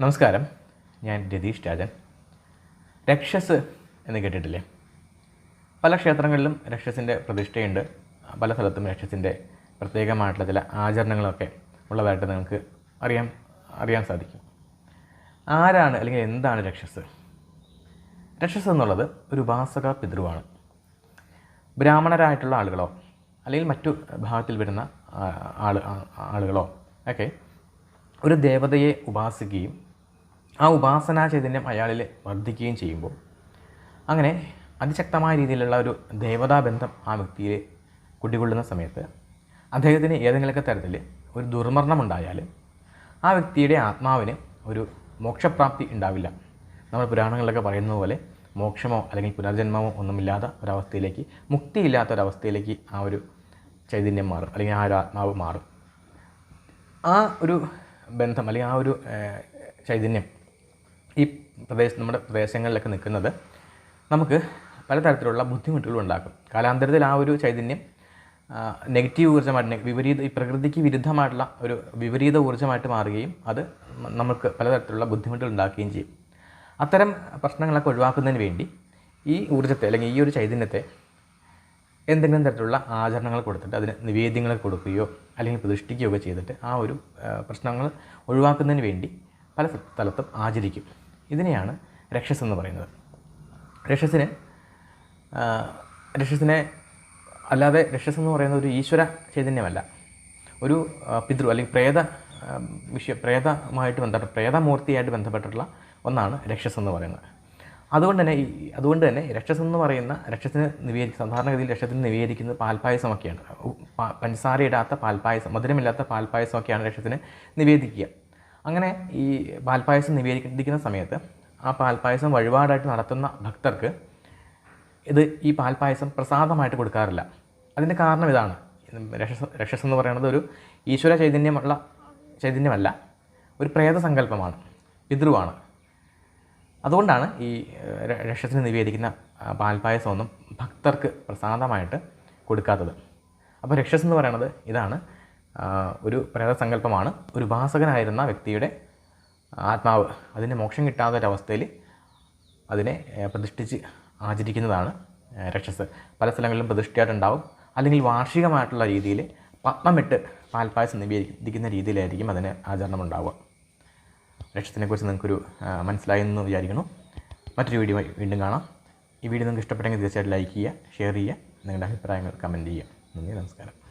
നമസ്കാരം. ഞാൻ രതീഷ് രാജൻ. രക്ഷസ് എന്ന് കേട്ടിട്ടില്ലേ? പല ക്ഷേത്രങ്ങളിലും രക്ഷസിന്റെ പ്രതിഷ്ഠയുണ്ട്. പല സ്ഥലത്തും രക്ഷസിന്റെ പ്രത്യേകമായിട്ടുള്ള ചില ആചരണങ്ങളൊക്കെ ഉള്ളതായിട്ട് നിങ്ങൾക്ക് അറിയാൻ അറിയാൻ സാധിക്കും. ആരാണ് അല്ലെങ്കിൽ എന്താണ് രക്ഷസ്? രക്ഷസ് എന്നുള്ളത് ഒരു ഉപാസക പിതൃവാണ്. ബ്രാഹ്മണരായിട്ടുള്ള ആളുകളോ അല്ലെങ്കിൽ മറ്റു ഭാഗത്തിൽ വരുന്ന ആൾ ആളുകളോ ഒക്കെ ഒരു ദേവതയെ ഉപാസിക്കുകയും ആ ഉപാസനാ ചൈതന്യം അയാളിൽ വർദ്ധിക്കുകയും ചെയ്യുമ്പോൾ അങ്ങനെ അതിശക്തമായ രീതിയിലുള്ള ഒരു ദേവതാബന്ധം ആ വ്യക്തിയിൽ കുടികൊള്ളുന്ന സമയത്ത് അദ്ദേഹത്തിന് ഏതെങ്കിലുമൊക്കെ തരത്തിൽ ഒരു ദുർമരണം ഉണ്ടായാൽ ആ വ്യക്തിയുടെ ആത്മാവിന് ഒരു മോക്ഷപ്രാപ്തി ഉണ്ടാവില്ല. നമ്മൾ പുരാണങ്ങളിലൊക്കെ പറയുന്നത് പോലെ മോക്ഷമോ അല്ലെങ്കിൽ പുനർജന്മമോ ഒന്നുമില്ലാത്ത ഒരവസ്ഥയിലേക്ക് മുക്തിയില്ലാത്ത ഒരവസ്ഥയിലേക്ക് ആ ഒരു ചൈതന്യം മാറും അല്ലെങ്കിൽ ആ ഒരു ആത്മാവ് മാറും. ആ ഒരു ബന്ധം അല്ലെങ്കിൽ ആ ഒരു ചൈതന്യം ഈ പ്രദേശ നമ്മുടെ പ്രദേശങ്ങളിലൊക്കെ നിൽക്കുന്നത് നമുക്ക് പലതരത്തിലുള്ള ബുദ്ധിമുട്ടുകൾ ഉണ്ടാക്കും. കാലാന്തരത്തിൽ ആ ഒരു ചൈതന്യം നെഗറ്റീവ് ഊർജമായിട്ട് വിപരീത ഈ പ്രകൃതിക്ക് വിരുദ്ധമായിട്ടുള്ള ഒരു വിപരീത ഊർജമായിട്ട് മാറുകയും അത് നമുക്ക് പലതരത്തിലുള്ള ബുദ്ധിമുട്ടുകൾ ഉണ്ടാക്കുകയും ചെയ്യും. അത്തരം പ്രശ്നങ്ങളൊക്കെ ഒഴിവാക്കുന്നതിന് വേണ്ടി ഈ ഊർജത്തെ അല്ലെങ്കിൽ ഈ ഒരു ചൈതന്യത്തെ എന്തെങ്കിലും തരത്തിലുള്ള ആചരണങ്ങൾ കൊടുത്തിട്ട് അതിന് നിവേദ്യങ്ങൾ കൊടുക്കുകയോ അല്ലെങ്കിൽ പ്രതിഷ്ഠിക്കുകയോ ഒക്കെ ചെയ്തിട്ട് ആ ഒരു പ്രശ്നങ്ങൾ ഒഴിവാക്കുന്നതിന് വേണ്ടി പല സ്ഥലത്തും ആചരിക്കും. ഇതിനെയാണ് രക്ഷസ് എന്ന് പറയുന്നത്. രക്ഷസിന് രക്ഷസിനെ അല്ലാതെ രക്ഷസ് എന്ന് പറയുന്ന ഒരു ഈശ്വര ചൈതന്യമല്ല. ഒരു പിതൃ അല്ലെങ്കിൽ പ്രേത വിഷയ പ്രേതമായിട്ട് ബന്ധപ്പെട്ട പ്രേതമൂർത്തിയായിട്ട് ബന്ധപ്പെട്ടിട്ടുള്ള ഒന്നാണ് രക്ഷസ് എന്ന് പറയുന്നത്. അതുകൊണ്ട് തന്നെ അതുകൊണ്ട് തന്നെ രക്ഷസ് എന്ന് പറയുന്ന രക്ഷസിന് നിവേദി സാധാരണഗതിയിൽ രക്ഷത്തിന് നിവേദിക്കുന്നത് പാൽപ്പായസമൊക്കെയാണ് പഞ്ചസാരയിടാത്ത പാൽപ്പായസം മധുരമില്ലാത്ത പാൽപ്പായസമൊക്കെയാണ് രക്ഷത്തിന് നിവേദിക്കുക. അങ്ങനെ ഈ പാൽപ്പായസം നിവേദിക്കുന്ന സമയത്ത് ആ പാൽപ്പായസം വഴിപാടായിട്ട് നടത്തുന്ന ഭക്തർക്ക് ഇത് ഈ പാൽപ്പായസം പ്രസാദമായിട്ട് കൊടുക്കാറില്ല. അതിന്റെ കാരണം ഇതാണ്. രക്ഷസ് രക്ഷസ് എന്ന് പറയുന്നത് ഒരു ഈശ്വര ചൈതന്യമുള്ള ചൈതന്യമല്ല ഒരു പ്രേതസങ്കല്പമാണ് പിതൃവാണ്. അതുകൊണ്ടാണ് ഈ രക്ഷസിന് നിവേദിക്കുന്ന പാൽപ്പായസമൊന്നും ഭക്തർക്ക് പ്രസാദമായിട്ട് കൊടുക്കാത്തത്. അപ്പോൾ രക്ഷസ് എന്ന് പറയുന്നത് ഇതാണ്. ഒരു പ്രേതസങ്കല്പമാണ്. ഒരു ഉപാസകനായിരുന്ന വ്യക്തിയുടെ ആത്മാവ് അതിന് മോക്ഷം കിട്ടാത്ത ഒരവസ്ഥയിൽ അതിനെ പ്രതിഷ്ഠിച്ച് ആചരിക്കുന്നതാണ് രക്ഷസ്. പല സ്ഥലങ്ങളിലും പ്രതിഷ്ഠയായിട്ടുണ്ടാവും. അല്ലെങ്കിൽ വാർഷികമായിട്ടുള്ള രീതിയിൽ പത്മമിട്ട് പാൽപ്പായസം നിവേദിക്കുന്ന രീതിയിലായിരിക്കും അതിന് ആചരണം ഉണ്ടാവുക രക്ഷത്തിനെക്കുറിച്ച് നിങ്ങൾക്കൊരു മനസ്സിലായി എന്ന് വിചാരിക്കുന്നു. മറ്റൊരു വീഡിയോ വീണ്ടും കാണാം. ഈ വീഡിയോ നിങ്ങൾക്ക് ഇഷ്ടപ്പെട്ടെങ്കിൽ തീർച്ചയായിട്ടും ലൈക്ക് ചെയ്യുക ഷെയർ ചെയ്യുക നിങ്ങളുടെ അഭിപ്രായങ്ങൾ കമന്റ് ചെയ്യുക. നന്ദി നമസ്കാരം.